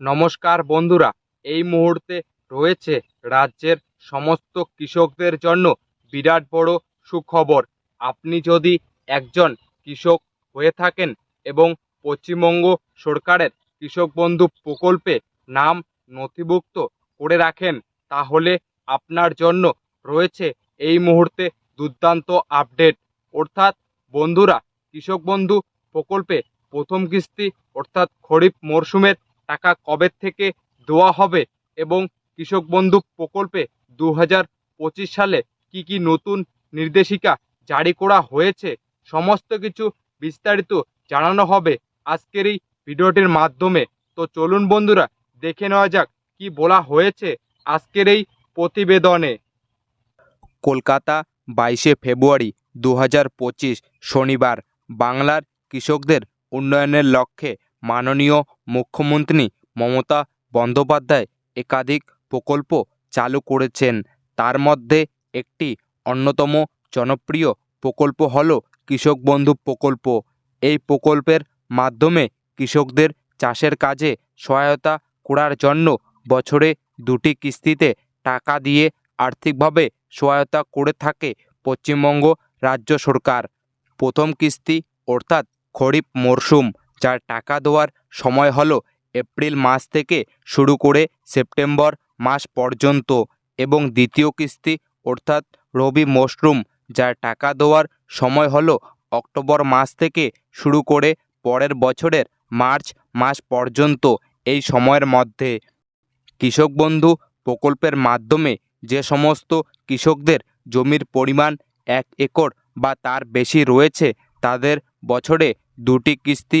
নমস্কার বন্ধুরা, এই মুহূর্তে রয়েছে রাজ্যের সমস্ত কৃষকদের জন্য বিরাট বড় সুখবর। আপনি যদি একজন কৃষক হয়ে থাকেন এবং পশ্চিমবঙ্গ সরকারের কৃষক বন্ধু প্রকল্পে নাম নথিভুক্ত করে রাখেন, তাহলে আপনার জন্য রয়েছে এই মুহূর্তে দুর্দান্ত আপডেট। অর্থাৎ বন্ধুরা, কৃষক বন্ধু প্রকল্পে প্রথম কিস্তি, অর্থাৎ খরিফ মরশুমের টাকা কবে থেকে দেওয়া হবে এবং কৃষক বন্ধু প্রকল্পে দু হাজার পঁচিশ সালে কি কি নতুন নির্দেশিকা জারি করা হয়েছে, সমস্ত কিছু বিস্তারিত জানানো হবে আজকের এই ভিডিওটির মাধ্যমে। তো চলুন বন্ধুরা, দেখে নেওয়া যাক কি বলা হয়েছে আজকের এই প্রতিবেদনে। কলকাতা বাইশে ফেব্রুয়ারি দু হাজার পঁচিশ শনিবার, বাংলার কৃষকদের উন্নয়নের লক্ষ্যে মাননীয় মুখ্যমন্ত্রী মমতা বন্দ্যোপাধ্যায় একাধিক প্রকল্প চালু করেছেন। তার মধ্যে একটি অন্যতম জনপ্রিয় প্রকল্প হল কৃষক বন্ধু প্রকল্প। এই প্রকল্পের মাধ্যমে কৃষকদের চাষের কাজে সহায়তা করার জন্য বছরে দুটি কিস্তিতে টাকা দিয়ে আর্থিকভাবে সহায়তা করে থাকে পশ্চিমবঙ্গ রাজ্য সরকার। প্রথম কিস্তি অর্থাৎ খরিফ মরশুম যার টাকা দেওয়ার সময় হলো এপ্রিল মাস থেকে শুরু করে সেপ্টেম্বর মাস পর্যন্ত এবং দ্বিতীয় কিস্তি অর্থাৎ রবি মশরুম যার টাকা দেওয়ার সময় হলো অক্টোবর মাস থেকে শুরু করে পরের বছরের মার্চ মাস পর্যন্ত এই সময়ের মধ্যে। কৃষক বন্ধু প্রকল্পের মাধ্যমে যে সমস্ত কৃষকদের জমির পরিমাণ এক একর বা তার বেশি রয়েছে, তাদের বছরে দুটি কিস্তি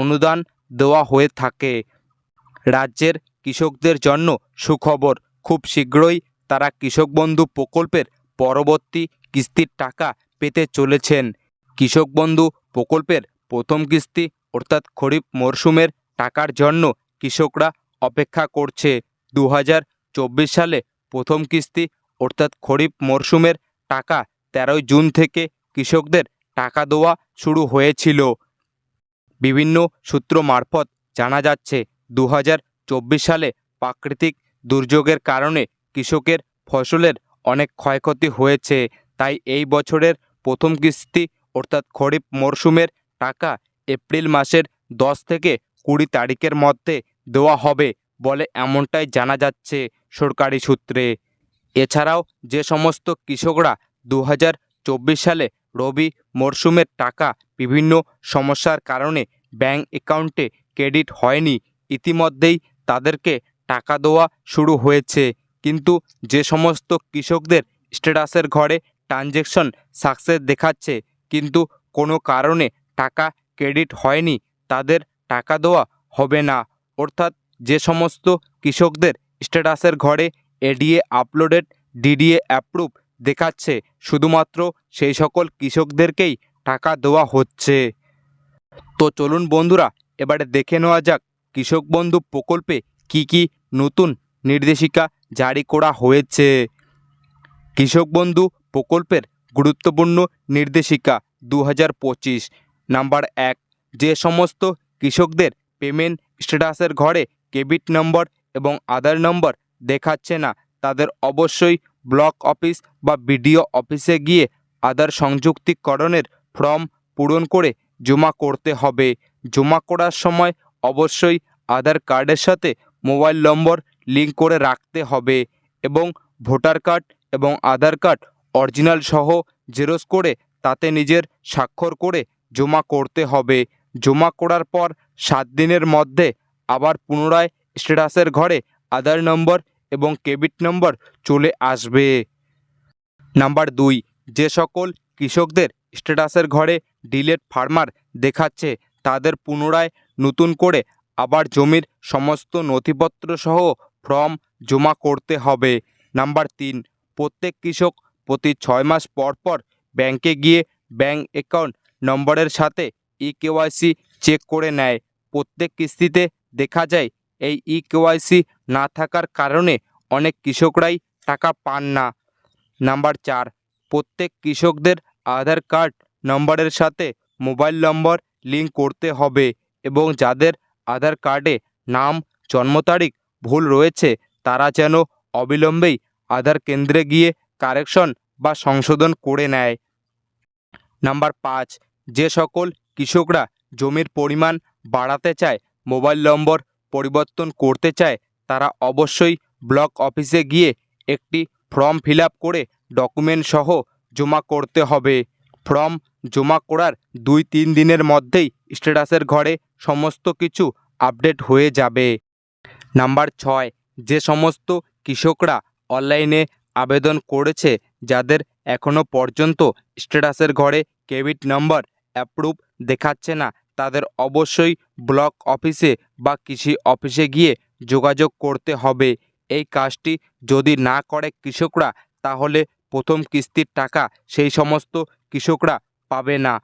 অনুদান দেওয়া হয়ে থাকে। রাজ্যের কৃষকদের জন্য সুখবর, খুব শীঘ্রই তারা কৃষক বন্ধু প্রকল্পের পরবর্তী কিস্তির টাকা পেতে চলেছেন। কৃষক বন্ধু প্রকল্পের প্রথম কিস্তি অর্থাৎ খরিফ মরশুমের টাকার জন্য কৃষকরা অপেক্ষা করছে। দু হাজার চব্বিশ সালে প্রথম কিস্তি অর্থাৎ খরিফ মরশুমের টাকা তেরোই জুন থেকে কৃষকদের টাকা দেওয়া শুরু হয়েছিল। বিভিন্ন সূত্র মারফত জানা যাচ্ছে দু হাজার চব্বিশ সালে প্রাকৃতিক দুর্যোগের কারণে কৃষকের ফসলের অনেক ক্ষয়ক্ষতি হয়েছে। তাই এই বছরের প্রথম কিস্তি, অর্থাৎ খরিফ মরশুমের টাকা এপ্রিল মাসের দশ থেকে কুড়ি তারিখের মধ্যে দেওয়া হবে বলে এমনটাই জানা যাচ্ছে সরকারি সূত্রে। এছাড়াও যে সমস্ত কৃষকরা দু হাজার চব্বিশ সালে রবি মরশুমের টাকা বিভিন্ন সমস্যার কারণে ব্যাংক অ্যাকাউন্টে ক্রেডিট হয়নি। ইতিমধ্যেই তাদেরকে টাকা দেওয়া শুরু হয়েছে। কিন্তু যে সমস্ত কৃষকদের স্ট্যাটাসের ঘরে ট্রানজ্যাকশন সাকসেস দেখাচ্ছে, কিন্তু কোনো কারণে টাকা ক্রেডিট হয়নি, তাদের টাকা দেওয়া হবে না। অর্থাৎ যে সমস্ত কৃষকদের স্ট্যাটাসের ঘরে এডিএ আপলোডেড, ডিডিএ অ্যাপ্রুভ দেখাচ্ছে, শুধুমাত্র সেই সকল কৃষকদেরকেই টাকা দেওয়া হচ্ছে। তো চলুন বন্ধুরা, এবারে দেখে নেওয়া যাক, কৃষক বন্ধু প্রকল্পে কি কি নতুন নির্দেশিকা জারি করা হয়েছে। কৃষক বন্ধু প্রকল্পের গুরুত্বপূর্ণ নির্দেশিকা দু হাজার পঁচিশ, নাম্বার এক, যে সমস্ত কৃষকদের পেমেন্ট স্ট্যাটাসের ঘরে ক্রেডিট নম্বর এবং আধার নম্বর দেখাচ্ছে না তাদের অবশ্যই ব্লক অফিস বা বিডিও অফিসে গিয়ে আধার সংযুক্তিকরণের ফর্ম পূরণ করে জমা করতে হবে। জমা করার সময় অবশ্যই আধার কার্ডের সাথে মোবাইল নম্বর লিঙ্ক করে রাখতে হবে এবং ভোটার কার্ড এবং আধার কার্ড অরিজিনাল সহ জেরক্স করে তাতে নিজের স্বাক্ষর করে জমা করতে হবে। জমা করার পর সাত দিনের মধ্যে আবার পুনরায় স্ট্যাটাসের ঘরে আধার নম্বর এবং ক্রেডিট নম্বর চলে আসবে। নাম্বার দুই, যে সকল কৃষকদের স্ট্যাটাসের ঘরে ডিলেট ফার্মার দেখাচ্ছে, তাদের পুনরায় নতুন করে আবার জমির সমস্ত নথিপত্র সহ ফর্ম জমা করতে হবে। নাম্বার তিন, প্রত্যেক কৃষক প্রতি ছয় মাস পর পর ব্যাংকে গিয়ে ব্যাংক অ্যাকাউন্ট নম্বরের সাথে ই কেওয়াইসি চেক করে নেয়। প্রত্যেক কিস্তিতে দেখা যায় এই ই কেওয়াইসি না থাকার কারণে অনেক কৃষকরাই টাকা পান না। নাম্বার চার, প্রত্যেক কৃষকদের আধার কার্ড নম্বরের সাথে মোবাইল নম্বর লিঙ্ক করতে হবে এবং যাদের আধার কার্ডে নাম, জন্ম তারিখ ভুল রয়েছে, তারা যেন অবিলম্বেই আধার কেন্দ্রে গিয়ে কারেকশন বা সংশোধন করে নেয়। নাম্বার পাঁচ, যে সকল কৃষকরা জমির পরিমাণ বাড়াতে চায়, মোবাইল নম্বর পরিবর্তন করতে চায়, তারা অবশ্যই ব্লক অফিসে গিয়ে একটি ফর্ম ফিল করে ডকুমেন্ট সহ জমা করতে হবে। ফর্ম জমা করার দুই তিন দিনের মধ্যেই স্ট্যাটাসের ঘরে সমস্ত কিছু আপডেট হয়ে যাবে। নাম্বার ছয়, যে সমস্ত কৃষকরা অনলাইনে আবেদন করেছে, যাদের এখনও পর্যন্ত স্ট্যাটাসের ঘরে ক্রেডিট নম্বর অ্যাপ্রুভ দেখাচ্ছে না তাদের অবশ্যই ব্লক অফিসে বা কৃষি অফিসে গিয়ে যোগাযোগ করতে হবে। এই কাজটি যদি না করে কৃষকরা, তাহলে প্রথম কিস্তির টাকা সেই সমস্ত কৃষকরা পাবে না।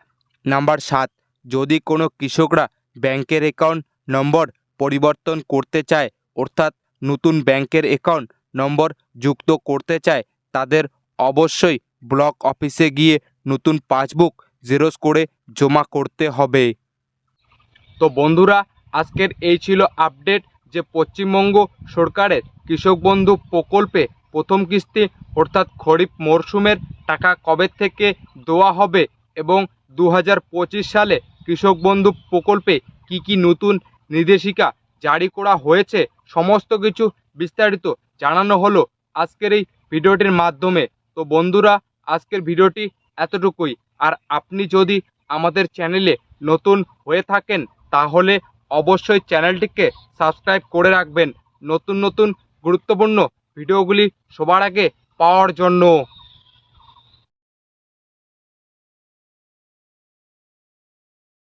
নাম্বার সাত, যদি কোনো কৃষকরা ব্যাংকের অ্যাকাউন্ট নম্বর পরিবর্তন করতে চায়, অর্থাৎ নতুন ব্যাংকের অ্যাকাউন্ট নম্বর যুক্ত করতে চায়, তাদের অবশ্যই ব্লক অফিসে গিয়ে নতুন পাসবুক জেরক্স করে জমা করতে হবে। তো বন্ধুরা, আজকের এই ছিল আপডেট যে পশ্চিমবঙ্গ সরকারের কৃষক বন্ধু প্রকল্পে প্রথম কিস্তি অর্থাৎ খরিফ মরশুমের টাকা কবে থেকে দেওয়া হবে এবং দু হাজার পঁচিশ সালে কৃষক বন্ধু প্রকল্পে কি কি নতুন নির্দেশিকা জারি করা হয়েছে, সমস্ত কিছু বিস্তারিত জানানো হলো আজকের এই ভিডিওটির মাধ্যমে। তো বন্ধুরা, আজকের ভিডিওটি এতটুকুই। আর আপনি যদি আমাদের চ্যানেলে নতুন হয়ে থাকেন তাহলে অবশ্যই চ্যানেলটিকে সাবস্ক্রাইব করে রাখবেন। নতুন নতুন গুরুত্বপূর্ণ ভিডিওগুলি সবার আগে পাওয়ার জন্য।